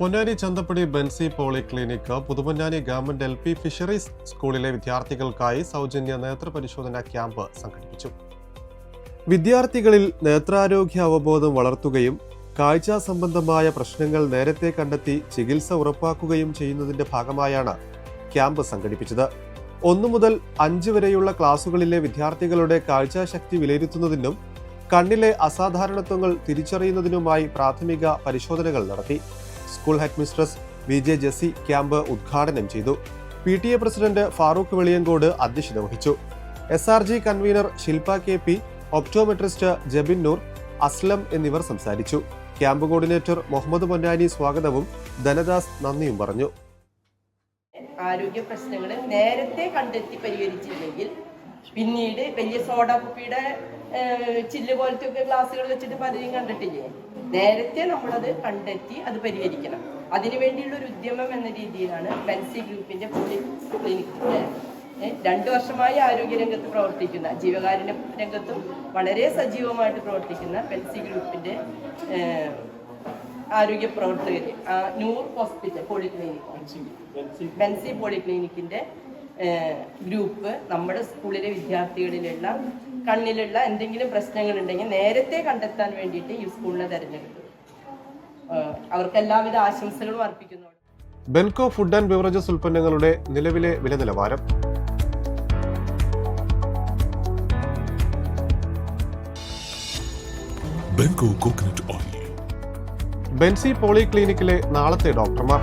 Ponnani Chanthappadi Benzy polyclinic Puthuponnani government L P fisheries സ്കൂളിലെ വിദ്യാർത്ഥികൾക്കായി സൗജന്യ നേത്രപരിശോധന ക്യാമ്പ് സംഘടിപ്പിച്ചു. വിദ്യാർത്ഥികളിൽ നേത്രാരോഗ്യ അവബോധം വളർത്തുകയും കാഴ്ച സംബന്ധമായ പ്രശ്നങ്ങൾ നേരത്തെ കണ്ടെത്തി ചികിത്സ ഉറപ്പാക്കുകയും ചെയ്യുന്നതിന്റെ ഭാഗമായാണ് ക്യാമ്പ് സംഘടിപ്പിച്ചത്. ഒന്നു മുതൽ അഞ്ച് വരെയുള്ള ക്ലാസുകളിലെ വിദ്യാർത്ഥികളുടെ കാഴ്ചാശക്തി വിലയിരുത്തുന്നതിനും കണ്ണിലെ അസാധാരണത്വങ്ങൾ തിരിച്ചറിയുന്നതിനുമായി പ്രാഥമിക പരിശോധനകൾ നടത്തി. School head mistress V J Jessy camp ഉദ്ഘാടനം ചെയ്തു. P T A president Farooq Veliyankode അധ്യക്ഷത വഹിച്ചു. S R G convener Shilpa K P optometrist Jabin Noor Aslam എന്നിവർ സംസാരിച്ചു. ക്യാമ്പ് കോർഡിനേറ്റർ മുഹമ്മദ് പൊന്നാനി സ്വാഗതവും ധനദാസ് നന്ദിയും പറഞ്ഞു. ആരോഗ്യ പ്രശ്നങ്ങൾ നേരത്തെ കണ്ടെത്തി പരിഹരിച്ചില്ലെങ്കിൽ പിന്നീട് വലിയ സോഡ കുപ്പിയുടെ ചില്ല് പോലത്തെ ഒക്കെ ഗ്ലാസ്സുകൾ വെച്ചിട്ട് പലരും കണ്ടിട്ടില്ലേ? നേരത്തെ നമ്മളത് കണ്ടെത്തി അത് പരിഹരിക്കണം. അതിനു വേണ്ടിയുള്ള ഒരു ഉദ്യമം എന്ന രീതിയിലാണ് ബെൻസി ഗ്രൂപ്പിന്റെ പോളി ക്ലിനിക്കിന്റെ രണ്ട് വർഷമായി ആരോഗ്യ രംഗത്ത് പ്രവർത്തിക്കുന്ന ജീവകാരുണ്യ രംഗത്തും വളരെ സജീവമായിട്ട് പ്രവർത്തിക്കുന്ന പെൻസി ഗ്രൂപ്പിന്റെ ആരോഗ്യ പ്രവർത്തകർ നൂർ ഹോസ്പിറ്റൽ പോളിക്ലിനിക്. പെൻസി പോളിക്ലിനിക്കിന്റെ ഗ്രൂപ്പ് നമ്മുടെ സ്കൂളിലെ വിദ്യാർത്ഥികളിലുള്ള കണ്ണിലുള്ള എന്തെങ്കിലും പ്രശ്നങ്ങൾ ഉണ്ടെങ്കിൽ നേരത്തെ കണ്ടെത്താൻ വേണ്ടിയിട്ട് ഈ സ്കൂളിനെ തിരഞ്ഞെടുത്തു അവർക്ക് എല്ലാവിധ ആശംസകളും അർപ്പിക്കുന്നു. ബെൻകോ ഫുഡ് ആൻഡ് ബിവറേജസ് ഉൽപ്പന്നങ്ങളുടെ നിലവിലെ വില നിലവാരം. Benko coconut oil. ബെൻസി പോളി ക്ലിനിക്കിലെ നാളത്തെ ഡോക്ടർമാർ.